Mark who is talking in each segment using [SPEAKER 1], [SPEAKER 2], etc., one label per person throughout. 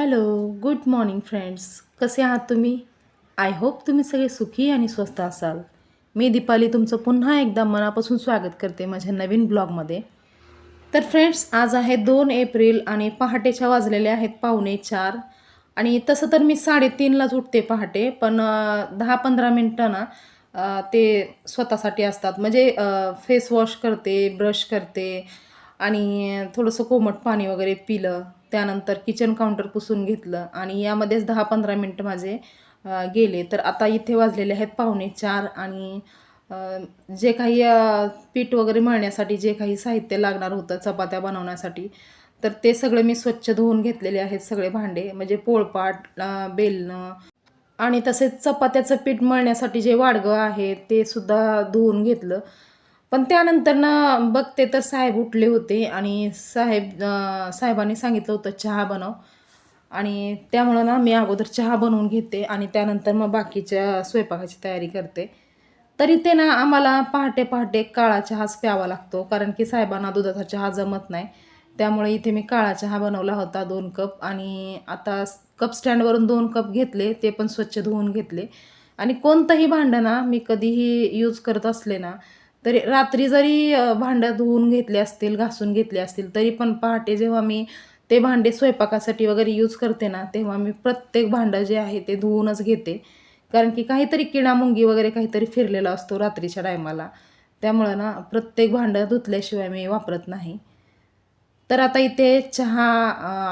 [SPEAKER 1] Hello good morning friends कसे आहात तुम्ही? आय होप तुम्ही सगळे सुखी आणि स्वस्त असाल. मी दीपाली तुमचं पुन्हा एकदा मनापासून स्वागत करते माझ्या नवीन ब्लॉगमध्ये. तर फ्रेंड्स आज आहे दोन एप्रिल आणि पहाटेच्या वाजलेल्या आहेत पावणे चार. आणि तसं तर मी साडेतीनलाच उठते पहाटे पण दहा पंधरा मिनटं ना ते स्वतःसाठी असतात. म्हणजे फेस वॉश करते ब्रश करते आणि थोडंसं कोमट पाणी वगैरे पिलं त्यानंतर किचन काउंटर पुसून घेतलं आणि यामध्येच दहा पंधरा मिनटं माझे गेले. तर आता इथे वाजलेले आहेत पाहुणे चार आणि जे काही पीठ वगैरे मळण्यासाठी जे काही साहित्य लागणार होतं चपात्या बनवण्यासाठी तर ते सगळे मी स्वच्छ धुवून घेतलेले आहेत सगळे भांडे. म्हणजे पोळपाट बेलणं आणि तसेच चपात्याचं पीठ मळण्यासाठी जे वाडगं आहे ते सुद्धा धुवून घेतलं. पण त्यानंतर ना बघते तर साहेब उठले होते आणि साहेब साहेबांनी सांगितलं होतं चहा बनव. आणि त्यामुळं ना मी अगोदर चहा बनवून घेते आणि त्यानंतर मग बाकीच्या स्वयंपाकाची तयारी करते. तरी ते ना आम्हाला पहाटे पहाटे काळा चहाच प्यावा लागतो कारण की साहेबांना दुधाचा चहा जमत नाही. त्यामुळे इथे मी काळा चहा बनवला होता दोन कप आणि आता कप स्टँडवरून दोन कप घेतले ते पण स्वच्छ धुवून घेतले. आणि कोणतंही भांडं ना मी कधीही यूज करत असले ना तरी रात्री जरी भांडं धुवून घेतले असतील घासून घेतले असतील तरी पण पहाटे जेव्हा मी ते भांडे स्वयंपाकासाठी वगैरे यूज करते ना तेव्हा मी प्रत्येक भांडं जे आहे ते धुवूनच घेते. कारण की काहीतरी किडामुंगी वगैरे काहीतरी फिरलेला असतो रात्रीच्या टायमाला. त्यामुळं ना प्रत्येक भांडं धुतल्याशिवाय मी वापरत नाही. तर आता इथे चहा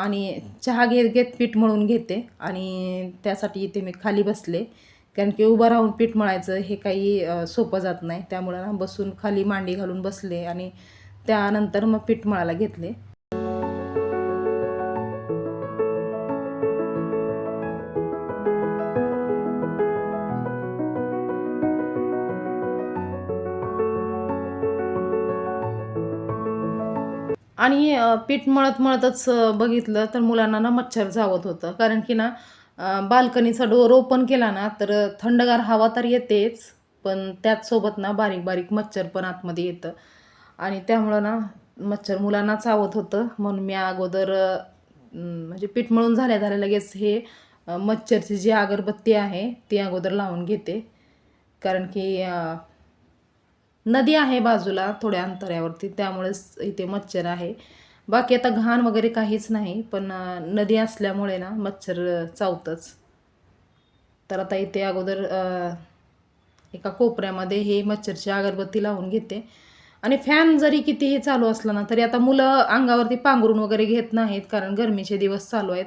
[SPEAKER 1] आणि चहा घेत घेत पीठ मळून घेते आणि त्यासाठी इथे मी खाली बसले. कारण की उभं राहून पीठ मळायचं हे काही सोपं जात नाही. त्यामुळं ना बसून खाली मांडी घालून बसले आणि त्यानंतर मग पीठ मळायला घेतले. आणि पीठ मळत मळतच बघितलं तर मुलांना ना मच्छर चावत होतं. कारण की ना बाल्कनीचा डोर ओपन केला ना तर थंडगार हवा तर येतेच पण त्याचसोबत ना बारीक बारीक मच्छर पण आतमध्ये येतं. आणि त्यामुळं ना मच्छर मुलांना चावत होतं म्हणून मी अगोदर म्हणजे पीठ मळून झाल्या झाल्या लगेच हे मच्छरची जी अगरबत्ती आहे ती अगोदर लावून घेते. कारण की नदी आहे बाजूला थोड्या अंतरावरती त्यामुळेच इथे मच्छर आहे. बाकी आता घाण वगैरे काहीच नाही पण नदी असल्यामुळे ना मच्छर चावतंच. तर आता इथे अगोदर एका कोपऱ्यामध्ये हे मच्छरची अगरबत्ती लावून घेते. आणि फॅन जरी कितीही चालू असला ना तरी आता मुलं अंगावरती पांघरून वगैरे घेत नाहीत कारण गरमीचे दिवस चालू आहेत.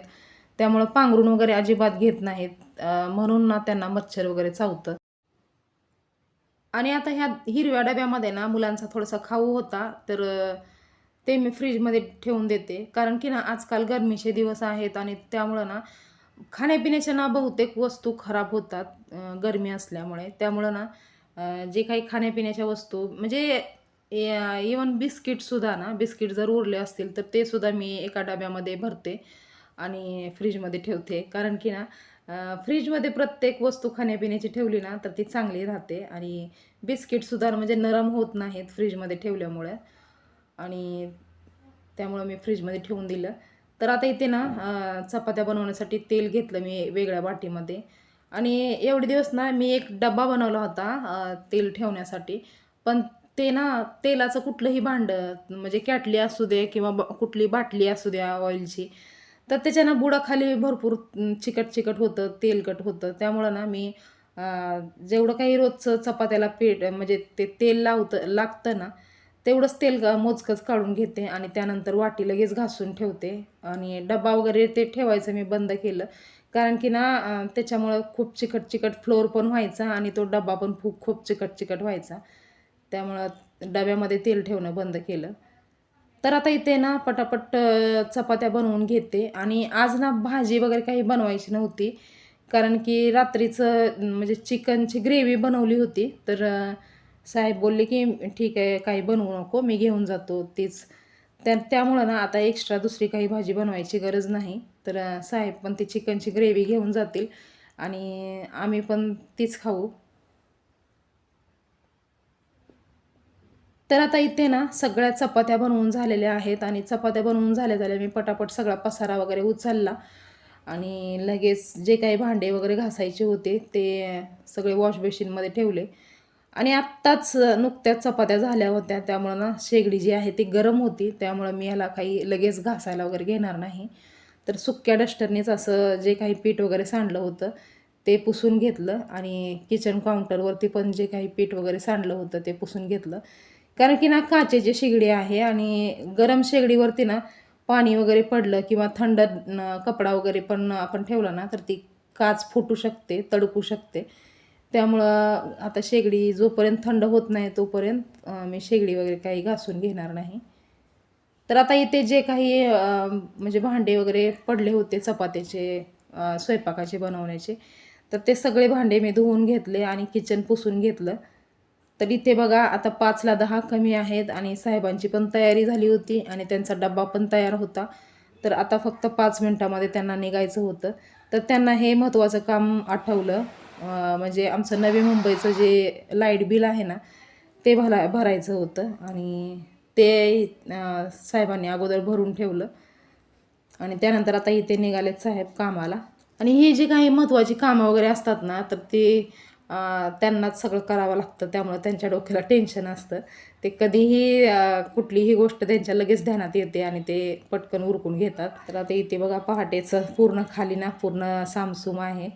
[SPEAKER 1] त्यामुळं पांघरून वगैरे अजिबात घेत नाहीत. म्हणून ना त्यांना मच्छर वगैरे चावतं. आणि आता ह्या हिरव्या डब्यामध्ये ना मुलांचा थोडासा खाऊ होता तर ते मी फ्रीजमध्ये ठेवून देते. कारण की ना आजकाल गरमीचे दिवस आहेत आणि त्यामुळं ना खाण्यापिण्याच्या ना बहुतेक वस्तू खराब होतात गरमी असल्यामुळे. त्यामुळं ना जे काही खाण्यापिण्याच्या वस्तू म्हणजे इवन बिस्किटसुद्धा ना बिस्किट जर उरले असतील तर ते सुद्धा मी एका डब्यामध्ये भरते आणि फ्रीजमध्ये ठेवते. कारण की ना फ्रीजमध्ये प्रत्येक वस्तू खाण्यापिण्याची ठेवली ना तर ती चांगली राहते आणि बिस्किटसुद्धा म्हणजे नरम होत नाहीत फ्रीजमध्ये ठेवल्यामुळे. आणि त्यामुळं मी फ्रीजमध्ये ठेवून दिलं. तर आता इथे ना चपात्या बनवण्यासाठी तेल घेतलं मी वेगळ्या वाटीमध्ये. आणि एवढे दिवस ना मी एक डबा बनवला होता तेल ठेवण्यासाठी. पण ते ना तेलाचं कुठलंही भांडं म्हणजे कॅटली असू दे किंवा ब कुठली बाटली असू द्या ऑइलची तर त्याच्यानं बुडाखाली भरपूर चिकट चिकट होतं तेलकट होतं. त्यामुळं ना मी जेवढं काही रोजचं चपात्याला पेट म्हणजे ते तेल लावतं लागतं ना तेवढंच तेल ग- मोजकंच काढून घेते आणि त्यानंतर वाटी लगेच घासून ठेवते. आणि डबा वगैरे ते ठेवायचं मी बंद केलं. कारण की ना त्याच्यामुळं खूप चिकट चिकट फ्लोअर पण व्हायचा आणि तो डबा पण खूप खूप चिकट चिकट व्हायचा. त्यामुळं डब्यामध्ये तेल ठेवणं बंद केलं. तर आता इथे ना पटापट चपात्या बनवून घेते. आणि आज ना भाजी वगैरे काही बनवायची नव्हती. कारण की रात्रीचं म्हणजे चिकनची ग्रेव्ही बनवली होती. तर साहेब बोलले की ठीक आहे काही बनवू नको मी घेऊन जातो. तीच त्या त्यामुळं ना आता एक्स्ट्रा दुसरी काही भाजी बनवायची गरज नाही. तर साहेब पण ती चिकनची ग्रेव्ही घेऊन जातील आणि आम्ही पण तीच खाऊ. तर आता इथे ना सगळ्या चपात्या बनवून झालेल्या आहेत आणि चपात्या बनवून झाल्या झाल्या मी पटापट सगळा पसारा वगैरे उचलला आणि लगेच जे काही भांडे वगैरे घासायचे होते ते सगळे वॉश बेसिनमध्ये ठेवले. आणि आत्ताच नुकत्याच चपात्या झाल्या होत्या. त्यामुळं ना शेगडी जी आहे ती गरम होती. त्यामुळं मी याला काही लगेच घासायला वगैरे घेणार नाही. तर सुक्या डस्टरनेच असं जे काही पीठ वगैरे सांडलं होतं ते पुसून घेतलं आणि किचन काउंटरवरती पण जे काही पीठ वगैरे सांडलं होतं ते पुसून घेतलं. कारण की ना काचेची शेगडी आहे आणि गरम शेगडीवरती ना पाणी वगैरे पडलं किंवा थंड कपडा वगैरे पण आपण ठेवला ना तर ती काच फुटू शकते तडकू शकते. त्यामुळं आता शेगडी जोपर्यंत थंड होत नाही तोपर्यंत मी शेगडी वगैरे काही घासून घेणार नाही. तर आता इथे जे काही म्हणजे भांडे वगैरे पडले होते चपात्याचे स्वयंपाकाचे बनवण्याचे तर ते सगळे भांडे मी धुवून घेतले आणि किचन पुसून घेतलं. तर इथे बघा आता पाचला दहा कमी आहेत आणि साहेबांची पण तयारी झाली होती आणि त्यांचा डब्बा पण तयार होता. तर आता फक्त पाच मिनटामध्ये त्यांना निघायचं होतं. तर त्यांना हे महत्त्वाचं काम आठवलं. म्हणजे आमचं नवी मुंबईचं जे लाइट बिल आहे ना ते भरा भरायचं होतं आणि ते साहेबांनी अगोदर भरून ठेवलं. आणि त्यानंतर आता इथे निघालेत साहेब कामाला. आणि ही जी काही महत्त्वाची कामं वगैरे असतात ना तर ते त्यांनाच सगळं करावं लागतं. त्यामुळं त्यांच्या डोक्याला टेन्शन असतं. ते कधीही कुठलीही गोष्ट त्यांच्या लगेच ध्यानात येते आणि ते पटकन उरकून घेतात. तर आता इथे बघा पहाटेचं पूर्ण खाली ना पूर्ण सामसूम आहे.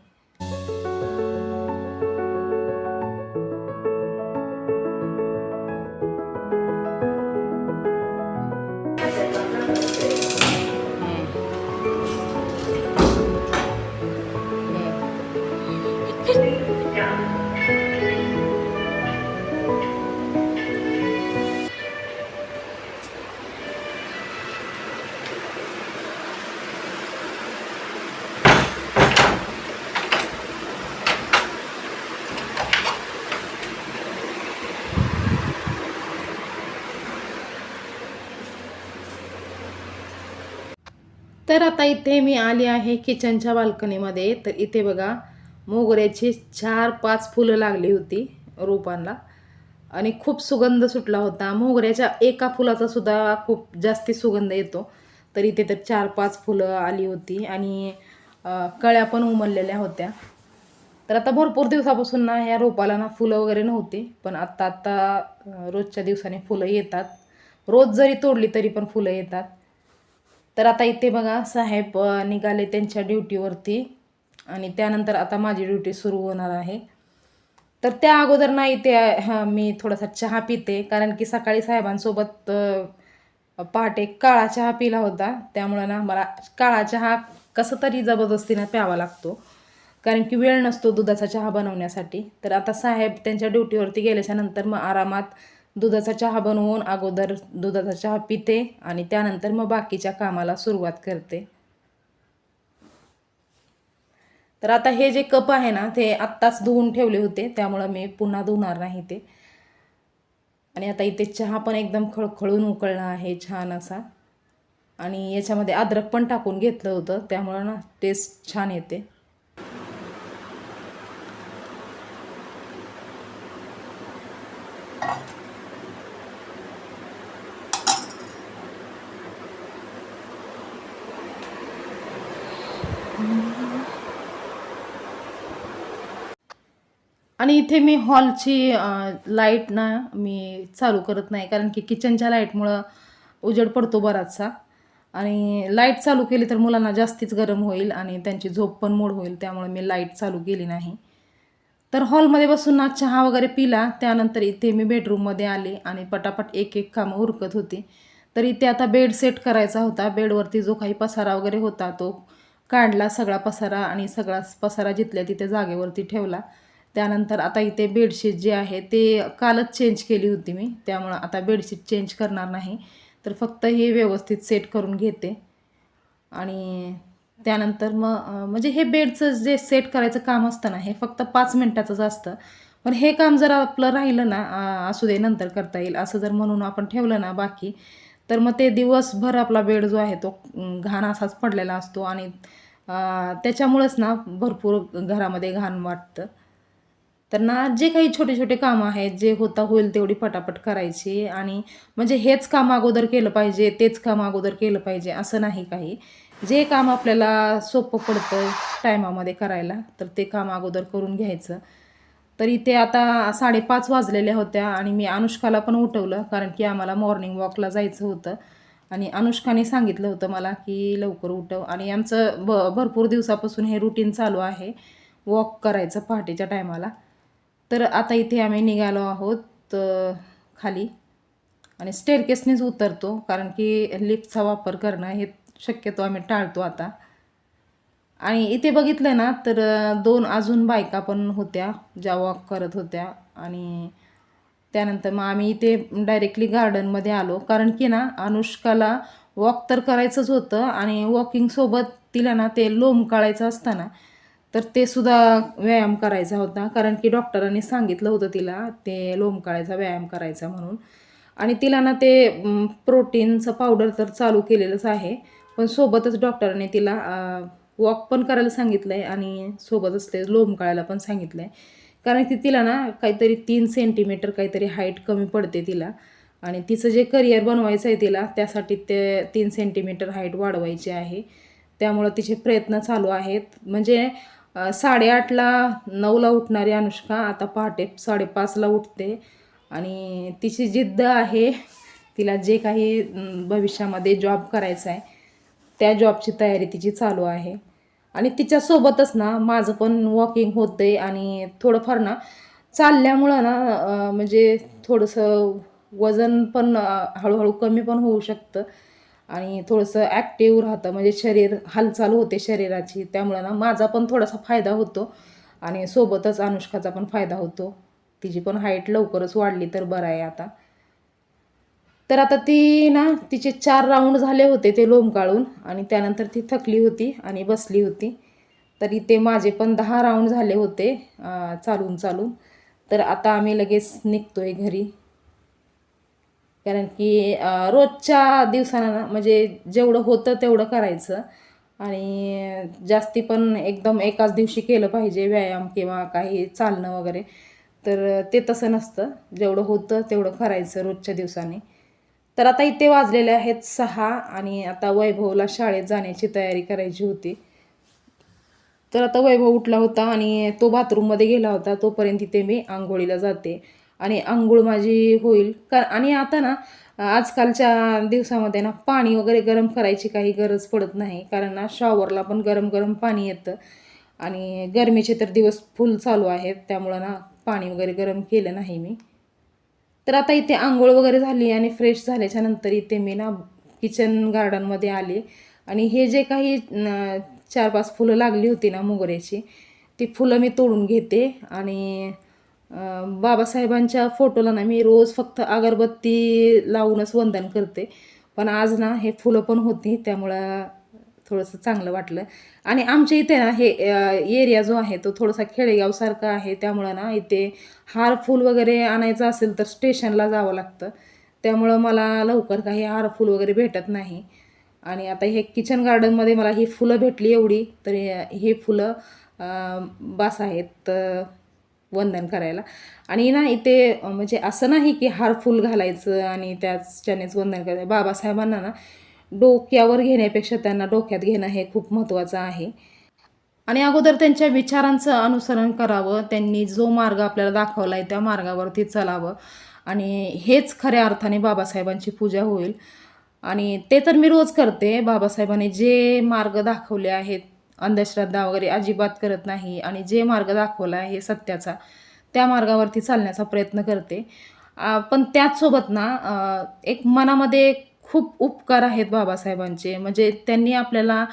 [SPEAKER 1] तर आता इथे मी आली आहे किचनच्या बाल्कनीमध्ये. तर इथे बघा मोगऱ्याची चार पाच फुलं लागली होती रोपांना. आणि खूप सुगंध सुटला होता. मोगऱ्याच्या एका फुलाचा सुद्धा खूप जास्ती सुगंध येतो. तर इथे तर चार पाच फुलं आली होती आणि कळ्या पण उमललेल्या होत्या. तर आता भरपूर दिवसापासून ना ह्या रोपाला ना फुलं वगैरे नव्हती. पण आत्ता आत्ता रोजच्या दिवसाने फुलं येतात. रोज जरी तोडली तरी पण फुलं येतात. तर आता इथे बघा साहेब निघाले त्यांच्या ड्युटीवरती आणि त्यानंतर आता माझी ड्युटी सुरू होणार आहे. तर त्या अगोदर ना इथे मी थोडासा चहा पिते कारण की सकाळी साहेबांसोबत पहाटे काळा चहा पिला होता. त्यामुळं ना मला काळा चहा कसं तरी जबरदस्तीनं प्यावा लागतो कारण की वेळ नसतो दुधाचा चहा बनवण्यासाठी. तर आता साहेब त्यांच्या ड्युटीवरती गेल्याच्यानंतर मग आरामात दुधाचा चहा बनवून अगोदर दुधाचा चहा पिते आणि त्यानंतर मग बाकीच्या कामाला सुरुवात करते. तर आता हे जे कप आहे ना ते आत्ताच धुवून ठेवले होते त्यामुळं मी पुन्हा धुणार नाही ते. आणि आता इथे चहा पण एकदम खळखळून उकळला आहे छान असा. आणि याच्यामध्ये अद्रक पण टाकून घेतलं होतं त्यामुळं ना टेस्ट छान येते. आणि इथे मी हॉलची लाइट ना मी चालू करत नाही. कारण की किचनच्या लाईटमुळं उजेड पडतो बराचसा. आणि लाइट चालू केली तर मुलांना जास्तीच गरम होईल आणि त्यांची झोप पण मोड होईल. त्यामुळे मी लाइट चालू केली नाही. तर हॉलमध्ये बसून ना चहा वगैरे पिला. त्यानंतर इथे मी बेडरूममध्ये आले आणि पटापट एक एक कामं उरकत होती. तर इथे आता बेड सेट करायचा होता. बेडवरती जो काही पसारा वगैरे होता तो काढला. सगळा पसारा आणि सगळा पसारा जिथल्या तिथे जागेवरती ठेवला. त्यानंतर आता इथे बेडशीट जे आहे ते कालच चेंज केली होती मी त्यामुळं आता बेडशीट चेंज करणार नाही. तर फक्त हे व्यवस्थित सेट करून घेते. आणि त्यानंतर मग म्हणजे हे बेडचं जे सेट करायचं काम असतं ना हे फक्त पाच मिनटाचंच असतं. पण हे काम जर आपलं राहिलं ना असू दे नंतर करता येईल असं जर म्हणून आपण ठेवलं ना बाकी तर मग ते दिवसभर आपला बेड जो आहे तो घाण असाच पडलेला असतो आणि त्याच्यामुळंच ना भरपूर घरामध्ये घाण वाटतं. त्यांना जे काही छोटे छोटे कामं आहेत जे होता होईल तेवढी पटापट करायची आणि म्हणजे हेच काम अगोदर केलं पाहिजे तेच काम अगोदर केलं पाहिजे असं नाही काही. जे काम आपल्याला सोपं पडतं टायमामध्ये करायला तर ते काम अगोदर करून घ्यायचं. तर इथे आता साडेपाच वाजलेल्या होत्या आणि मी अनुष्काला पण उठवलं कारण की आम्हाला मॉर्निंग वॉकला जायचं होतं. आणि अनुष्काने सांगितलं होतं मला की लवकर उठव आणि आमचं ब भरपूर दिवसापासून हे रुटीन चालू आहे. वॉक करायचं पहाटेच्या टायमाला. तर आता इथे आम्ही निघालो आहोत खाली. आणि स्टेअरकेसनेच उतरतो कारण की लिफ्टचा वापर करणं हे शक्यतो आम्ही टाळतो आता. आणि इथे बघितलं ना तर दोन अजून बायका पण होत्या ज्या वॉक करत होत्या. आणि त्यानंतर मग आम्ही इथे डायरेक्टली गार्डनमध्ये आलो. कारण की ना अनुष्काला वॉक तर करायचंच होतं. आणि वॉकिंगसोबत तिला ना ते लोम काढायचं असताना तर ते सुद्धा व्यायाम करायचा होता. कारण की डॉक्टरांनी सांगितलं होतं तिला ते लोम व्यायाम करायचा म्हणून. आणि तिला ना ते प्रोटीनचं पावडर तर चालू केलेलंच आहे. पण सोबतच डॉक्टरांनी तिला वॉक पण करायला सांगितलं आहे आणि सोबतच ते लोम पण सांगितलं आहे कारण की तिला ना काहीतरी तीन सेंटीमीटर काहीतरी हाईट कमी पडते तिला. आणि तिचं जे करिअर बनवायचं आहे तिला त्यासाठी ते तीन सेंटीमीटर हाईट वाढवायची आहे. त्यामुळं तिचे प्रयत्न चालू आहेत. म्हणजे साडेआठला नऊला उठणारी अनुष्का आता पहाटे साडेपाचला उठते. आणि तिची जिद्द आहे तिला जे काही भविष्यामध्ये जॉब करायचा आहे त्या जॉबची तयारी तिची चालू आहे. आणि तिच्यासोबतच ना माझं पण वॉकिंग होते आणि थोडंफार ना चालल्यामुळं ना म्हणजे थोडंसं वजन पण हळूहळू कमी पण होऊ शकतं. आणि थोडंसं ॲक्टिव्ह राहतं. म्हणजे शरीर हालचाल होते शरीराची. त्यामुळं ना माझा पण थोडासा फायदा होतो. आणि सोबतच अनुष्काचा पण फायदा होतो. तिची पण हाईट लवकरच वाढली तर बरं आहे आता. तर आता ती ना तिचे चार राऊंड झाले होते ते लोम काढून. आणि त्यानंतर ती थकली होती आणि बसली होती. तरी ते माझे पण दहा राऊंड झाले होते चालून चालून. तर आता आम्ही लगेच निघतोय घरी. कारण की रोजच्या दिवसानं ना म्हणजे जेवढं होतं तेवढं करायचं. आणि जास्ती पण एकदम एकाच दिवशी केलं पाहिजे व्यायाम किंवा काही चालणं वगैरे. तर ते तसं नसतं. जेवढं होतं तेवढं करायचं रोजच्या दिवसाने. तर आता इथे वाजलेले आहेत सहा आणि आता वैभवला शाळेत जाण्याची तयारी करायची होती. तर आता वैभव उठला होता आणि तो बाथरूममध्ये गेला होता. तोपर्यंत तिथे मी आंघोळीला जाते. आणि आंघोळ माझी होईल. का आणि आता ना आजकालच्या दिवसामध्ये ना पाणी वगैरे गरम करायची काही गरज पडत नाही. कारण ना शॉवरला पण गरम गरम पाणी येतं. आणि गरमीचे तर दिवस फुल चालू आहेत. त्यामुळं ना पाणी वगैरे गरम केलं नाही मी. तर आता इथे आंघोळ वगैरे झाली आणि फ्रेश झाल्याच्यानंतर इथे मी ना किचन गार्डनमध्ये आले. आणि हे जे काही चार पाच फुलं लागली होती ना मोगऱ्याची ती फुलं मी तोडून घेते. आणि बाबासाहेबांच्या फोटोला ना मी रोज फक्त अगरबत्ती लावूनच वंदन करते. पण आज ना हे फुलं पण होती त्यामुळं थोडंसं चांगलं वाटलं. आणि आमच्या इथे ना हे एरिया जो आहे तो थोडासा खेडेगावसारखा आहे त्यामुळं ना इथे हार फूल वगैरे आणायचं असेल तर स्टेशनला जावं लागतं. त्यामुळं मला लवकर काही हार फूल वगैरे भेटत नाही. आणि आता हे किचन गार्डनमध्ये मला ही फुलं भेटली एवढी तर हे- फुलं बास आहेत. तर वंदन करायला. आणि ना इथे म्हणजे असं नाही की हारफुल घालायचं आणि त्याच्यानेच वंदन करायचं. बाबासाहेबांना ना डोक्यावर घेण्यापेक्षा त्यांना डोक्यात घेणं हे खूप महत्त्वाचं आहे. आणि अगोदर त्यांच्या विचारांचं अनुसरण करावं त्यांनी जो मार्ग आपल्याला दाखवला आहे त्या मार्गावरती चलावं. आणि हेच खऱ्या अर्थाने बाबासाहेबांची पूजा होईल. आणि ते तर मी रोज करते. बाबासाहेबांनी जे मार्ग दाखवले आहेत अंधश्रद्धा वगैरे अजिबात करत नाही आणि जे मार्ग दाखवला आहे सत्याचा त्या मार्गावरती चालण्याचा प्रयत्न करते. पण त्याचसोबत ना एक मनामध्ये खूप उपकार आहेत बाबासाहेबांचे. म्हणजे त्यांनी आपल्याला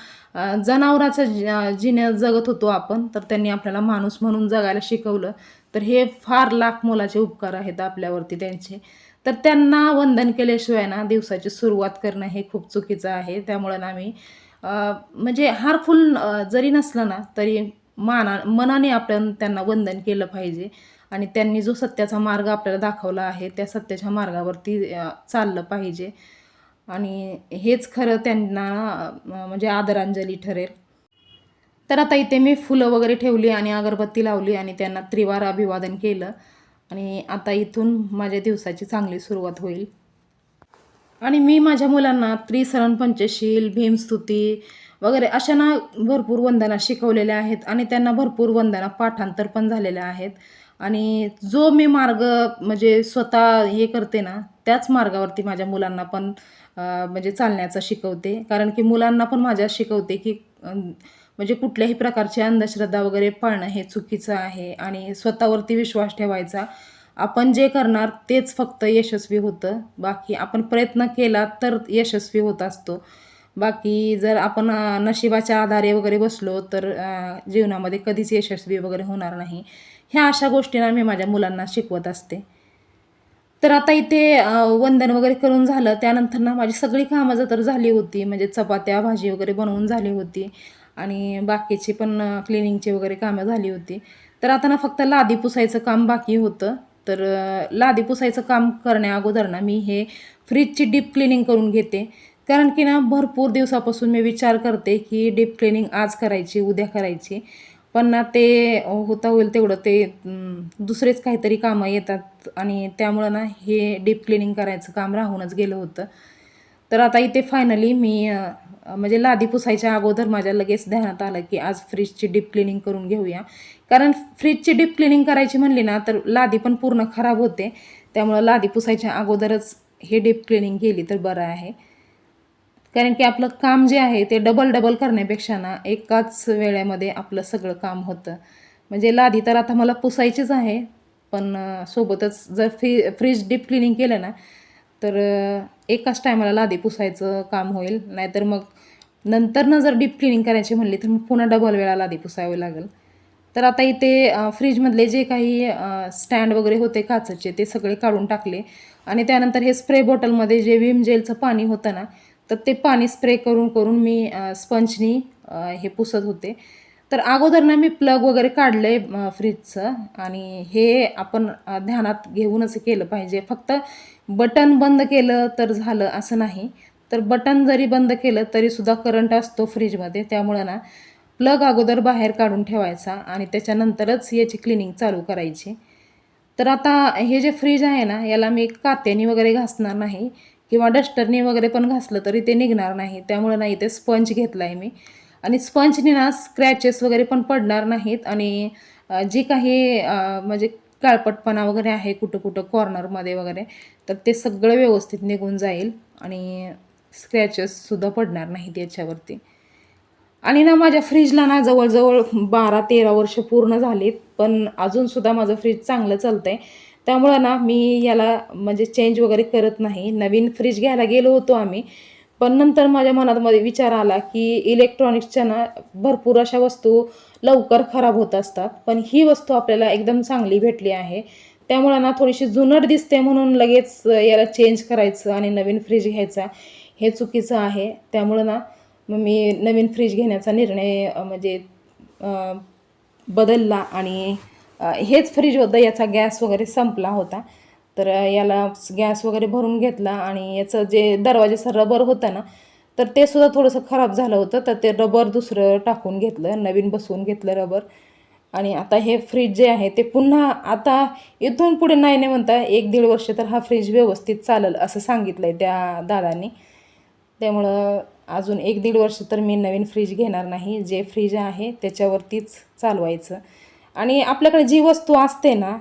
[SPEAKER 1] जनावराचं ज- जिने जगत होतो आपण तर त्यांनी आपल्याला माणूस म्हणून जगायला शिकवलं. तर हे फार लाख मोलाचे उपकार आहेत आपल्यावरती त्यांचे. तर त्यांना वंदन केल्याशिवाय ना दिवसाची सुरुवात करणं हे खूप चुकीचं आहे. त्यामुळं ना मी म्हणजे हारफुल जरी नसलं ना तरी माना मनाने आपण त्यांना वंदन केलं पाहिजे. आणि त्यांनी जो सत्याचा मार्ग आपल्याला दाखवला आहे त्या सत्याच्या मार्गावरती चाललं पाहिजे. आणि हेच खरं त्यांना म्हणजे आदरांजली ठरेल. तर आता इथे मी फुलं वगैरे ठेवली आणि अगरबत्ती लावली आणि त्यांना त्रिवार अभिवादन केलं. आणि आता इथून माझ्या दिवसाची चांगली सुरुवात होईल. आणि मी माझ्या मुलांना त्रिसरण पंचशील भीमस्तुती वगैरे अशा ना भरपूर वंदना शिकवलेल्या आहेत आणि त्यांना भरपूर वंदना पाठांतर पण झालेल्या आहेत. आणि जो मी मार्ग म्हणजे स्वतः हे करते ना त्याच मार्गावरती माझ्या मुलांना पण म्हणजे चालण्याचं शिकवते. कारण की मुलांना पण माझ्या शिकवते की म्हणजे कुठल्याही प्रकारची अंधश्रद्धा वगैरे पाळणं हे चुकीचं आहे आणि स्वतःवरती विश्वास ठेवायचा. आपण जे करणार तेच फक्त यशस्वी होतं. बाकी आपण प्रयत्न केला तर यशस्वी होत असतो. बाकी जर आपण नशिबाच्या आधारे वगैरे बसलो तर जीवनामध्ये कधीच यशस्वी वगैरे होणार नाही. ह्या अशा गोष्टींना मी माझ्या मुलांना शिकवत असते. तर आता इथे वंदन वगैरे करून झालं. त्यानंतर ना माझी सगळी कामं जर तर झाली होती. म्हणजे चपात्या भाजी वगैरे बनवून झाली होती. आणि बाकीची पण क्लिनिंगची वगैरे कामं झाली होती. तर आता ना फक्त लादी पुसायचं काम बाकी होतं. तर लादी पुसायचं काम करण्या अगोदर ना मी हे फ्रीजची डीप क्लिनिंग करून घेते. कारण की ना भरपूर दिवसापासून मी विचार करते की डीप क्लिनिंग आज करायची उद्या करायची. पण ना ते होता होईल तेवढं ते दुसरेच काहीतरी कामं येतात आणि त्यामुळं ना हे डीप क्लिनिंग करायचं काम राहूनच गेलं होतं. तर आता इथे फायनली मी म्हणजे लादी पुसायच्या अगोदर माझ्या लगेच ध्यानात आलं की आज फ्रीजची डीप क्लिनिंग करून घेऊया. कारण फ्रीजची डीप क्लिनिंग करायची म्हणली ना तर लादी पण पूर्ण खराब होते. त्यामुळं लादी पुसायच्या अगोदरच हे डीप क्लिनिंग केली तर बरं आहे. कारण की आपलं काम जे आहे ते डबल डबल करण्यापेक्षा ना एकाच वेळेमध्ये आपलं सगळं काम होतं. म्हणजे लादी तर आता मला पुसायचीच आहे पण सोबतच जर फ्री फ्रीज डीप क्लिनिंग केलं ना तर एकाच टायमाला लादी पुसायचं काम होईल. नाहीतर मग नंतरनं जर डीप क्लिनिंग करायची म्हणली तर मग पुन्हा डबल वेळा लादी पुसावी लागेल. तर आता इथे फ्रीजमधले जे काही स्टँड वगैरे होते काचेचे ते सगळे काढून टाकले. आणि त्यानंतर हे स्प्रे बॉटलमध्ये जे विम जेलचं पाणी होतं ना तर ते पाणी स्प्रे करून करून मी स्पंजनी हे पुसत होते. तर अगोदर ना मी प्लग वगैरे काढलं आहे फ्रीजचं आणि हे आपण ध्यानात घेऊनच केलं पाहिजे. फक्त बटन बंद केलं तर झालं असं नाही. तर बटन जरी बंद केलं तरीसुद्धा करंट असतो फ्रीजमध्ये त्यामुळं ना प्लग अगोदर बाहेर काढून ठेवायचा आणि त्याच्यानंतरच याची क्लिनिंग चालू करायची. तर आता हे जे फ्रीज आहे ना याला मी कात्यानी वगैरे घासणार नाही. किंवा डस्टरनी वगैरे पण घासलं तरी ते निघणार नाही. त्यामुळं ना इथे स्पंज घेतला आहे मी. आणि स्पंजने ना स्क्रॅचेस वगैरे पण पडणार नाहीत आणि जे काही म्हणजे काळपटपणा वगैरे आहे कुठं कुठं कॉर्नरमध्ये वगैरे तर ते सगळं व्यवस्थित निघून जाईल आणि स्क्रॅचेससुद्धा पडणार नाहीत याच्यावरती. आणि ना माझ्या फ्रीजला ना जवळजवळ बारा तेरा वर्ष पूर्ण झालीत पण अजूनसुद्धा माझं फ्रीज चांगलं चालतं आहे त्यामुळं ना मी याला म्हणजे चेंज वगैरे करत नाही. नवीन फ्रीज घ्यायला गेलो होतो आम्ही पण नंतर माझ्या मनामध्ये विचार आला की इलेक्ट्रॉनिक्सच्या ना भरपूर अशा वस्तू लवकर खराब होत असतात. पण ही वस्तू आपल्याला एकदम चांगली भेटली आहे. त्यामुळं ना थोडीशी जुनट दिसते म्हणून लगेच याला चेंज करायचं आणि नवीन फ्रीज घ्यायचा हे चुकीचं आहे. त्यामुळं ना मग मी नवीन फ्रीज घेण्याचा निर्णय म्हणजे बदलला आणि हेच फ्रीज होतं याचा गॅस वगैरे संपला होता. तर याला गॅस वगैरे भरून घेतला आणि याचं जे दरवाजेचं रबर होतं ना तर ते सुद्धा थोडंसं खराब झालं होतं. तर ते रबर दुसरं टाकून घेतलं नवीन बसवून घेतलं रबर. आणि आता हे फ्रीज जे आहे ते पुन्हा आता इथून पुढे नाही नाही म्हणता एक दीड वर्ष तर हा फ्रीज व्यवस्थित चालेल असं सांगितलं आहे त्या दादांनी. त्यामुळं अजून एक दीड वर्ष तर मी नवीन फ्रीज घेणार नाही. जे फ्रीज आहे त्याच्यावरतीच चालवायचं. आणि आपल्याकडे जी वस्तू असते ना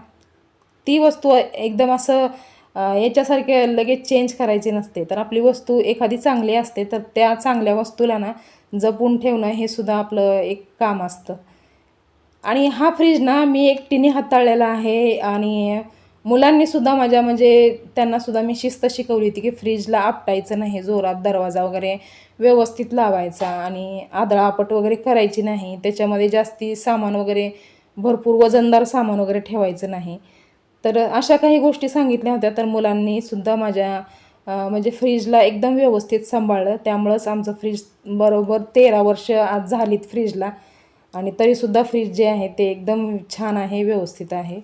[SPEAKER 1] ती वस्तू एकदम असं याच्यासारखे लगेच चेंज करायची नसते. तर आपली वस्तू एखादी चांगली असते तर त्या चांगल्या वस्तूला ना जपून ठेवणं हे सुद्धा आपलं एक काम असतं. आणि हा फ्रीज ना मी एकटीने हाताळलेला आहे आणि मुलांनी सुद्धा माझ्या म्हणजे त्यांनासुद्धा मी शिस्त शिकवली होती की फ्रीजला आपटायचं नाही जोरात दरवाजा वगैरे व्यवस्थित लावायचा आणि आदळापट वगैरे करायची नाही. त्याच्यामध्ये जास्ती सामान वगैरे भरपूर वजनदार सामान वगैरे ठेवायचं नाही. तर अशा काही गोष्टी सांगितल्या होत्या तर मुलांनी सुद्धा माझ्या म्हणजे फ्रीजला एकदम व्यवस्थित सांभाळलं. त्यामुळंच आमचं फ्रीज बरोबर तेरा वर्ष आज झालीत फ्रीजला. आणि तरीसुद्धा फ्रीज जे आहे ते एकदम छान आहे व्यवस्थित आहे.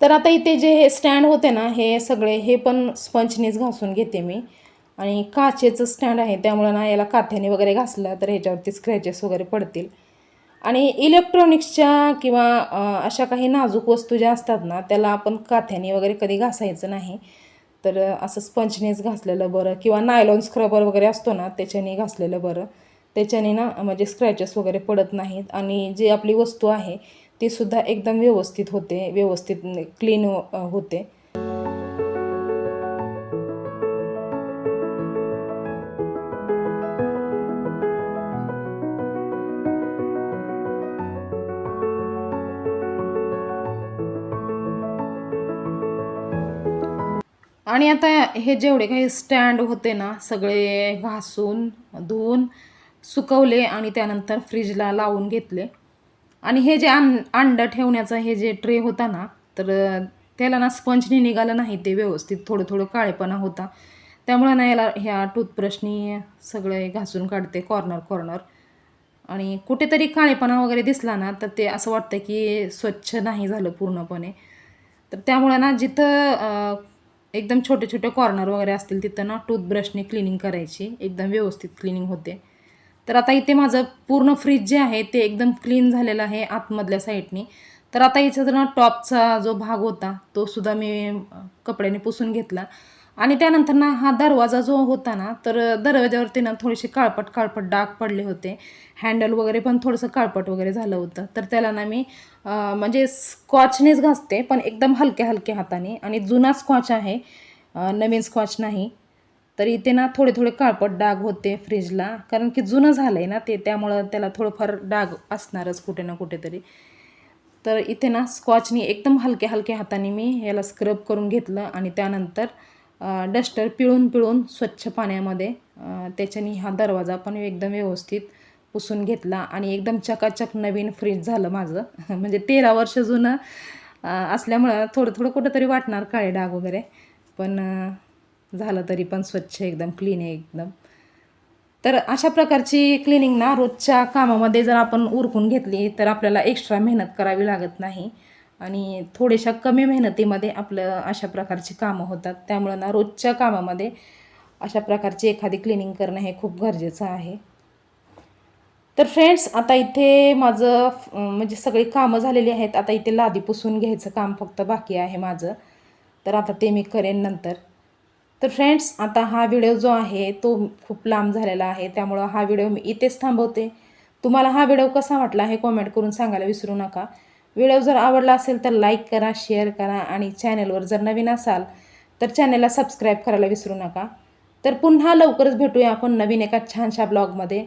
[SPEAKER 1] तर आता इथे जे हे स्टँड होते ना हे सगळे हे पण स्पंचनीच घासून घेते मी. आणि काचेचं स्टँड आहे त्यामुळं ना याला काथ्याने वगैरे घासलं तर ह्याच्यावरती स्क्रॅचेस वगैरे पडतील. आणि इलेक्ट्रॉनिक्सच्या किंवा अशा काही नाजूक वस्तू ज्या असतात ना त्याला आपण काथ्याने वगैरे कधी घासायचं नाही. तर असं स्पंचनेच घासलेलं बरं किंवा नायलॉन स्क्रबर वगैरे असतो ना त्याच्याने घासलेलं बरं. त्याच्याने ना म्हणजे स्क्रॅचेस वगैरे पडत नाहीत आणि जी आपली वस्तू आहे ती सुद्धा एकदम व्यवस्थित होते व्यवस्थित क्लीन होते. आणि आता हे जेवढे काही स्टँड होते ना सगळे घासून धुवून सुकवले आणि त्यानंतर फ्रीजला लावून घेतले. आणि हे जे अं अंडं ठेवण्याचा हे जे ट्रे होता ना तर त्याला ना स्पंजनी निघालं नाही ते व्यवस्थित. थोडं थोडं काळेपणा होता. त्यामुळे ना याला ह्या टूथब्रशनी सगळे घासून काढते कॉर्नर कॉर्नर आणि कुठेतरी काळेपणा वगैरे दिसला ना तर ते असं वाटतं की स्वच्छ नाही झालं पूर्णपणे. तर त्यामुळं ना जिथं एकदम छोटे छोटे कॉर्नर वगैरे असतील तिथं ना टूथब्रशने क्लिनिंग करायची. एकदम व्यवस्थित क्लिनिंग होते. तर आता इथे माझं पूर्ण फ्रीज जे आहे ते एकदम क्लीन झालेलं आहे आतमधल्या साईडनी तर आता याचा ना टॉपचा जो भाग होता तो सुद्धा मी कपड्याने पुसून घेतला. आणि त्यानंतर ना हा दरवाजा जो होता ना तर दरवाजावरती ना थोडेसे काळपट काळपट डाग पडले होते. हँडल वगैरे पण थोडंसं काळपट वगैरे झालं होतं. तर त्याला ना मी म्हणजे स्कॉचनेच घासते पण एकदम हलक्या हलक्या हाताने. आणि जुना स्कॉच आहे नवीन स्कॉच नाही. तर इथे ना थोडे थोडे काळपट डाग होते फ्रीजला. कारण की जुनं झालं आहे ना ते त्यामुळं त्याला थोडंफार डाग असणारच कुठे ना कुठेतरी. तर इथे ना स्कॉचनी एकदम हलक्या हलक्या हाताने मी याला स्क्रब करून घेतलं. आणि त्यानंतर डस्टर पिळून पिळून स्वच्छ पाण्यामध्ये त्याच्यानी त्याच्याने हा दरवाजा पण एकदम व्यवस्थित पुसून घेतला आणि एकदम चकाचक नवीन फ्रीज झालं माझं. म्हणजे तेरा वर्ष जुनं असल्यामुळं थोडं थोडं कुठंतरी वाटणार काळे डाग वगैरे. पण झालं तरी पण स्वच्छ एकदम क्लीन आहे एकदम. तर अशा प्रकारची क्लिनिंग ना रोजच्या कामामध्ये जर आपण उरकून घेतली तर आपल्याला एक्स्ट्रा मेहनत करावी लागत नाही. आणि थोड्याशा कमी मेहनतीमध्ये आपलं अशा प्रकारची कामं होतात. त्यामुळं ना रोजच्या कामामध्ये अशा प्रकारची एखादी क्लिनिंग करणं हे खूप गरजेचं आहे. तर फ्रेंड्स आता इथे माझं म्हणजे सगळी कामं झालेली आहेत. आता इथे लादी पुसून घ्यायचं काम फक्त बाकी आहे माझं. तर आता ते मी करेन नंतर. तर फ्रेंड्स आता हा व्हिडिओ जो आहे तो खूप लांब झालेला आहे. त्यामुळं हा व्हिडिओ मी इथेच थांबवते. तुम्हाला हा व्हिडिओ कसा वाटला हे कॉमेंट करून सांगायला विसरू नका. व्हिडिओ जर आवडला असेल तर लाईक करा शेअर करा आणि चॅनलवर जर नवीन असाल तर चॅनलला सबस्क्राईब करायला विसरू नका. तर पुन्हा लवकरच भेटूया आपण नवीन एका छानशा ब्लॉगमध्ये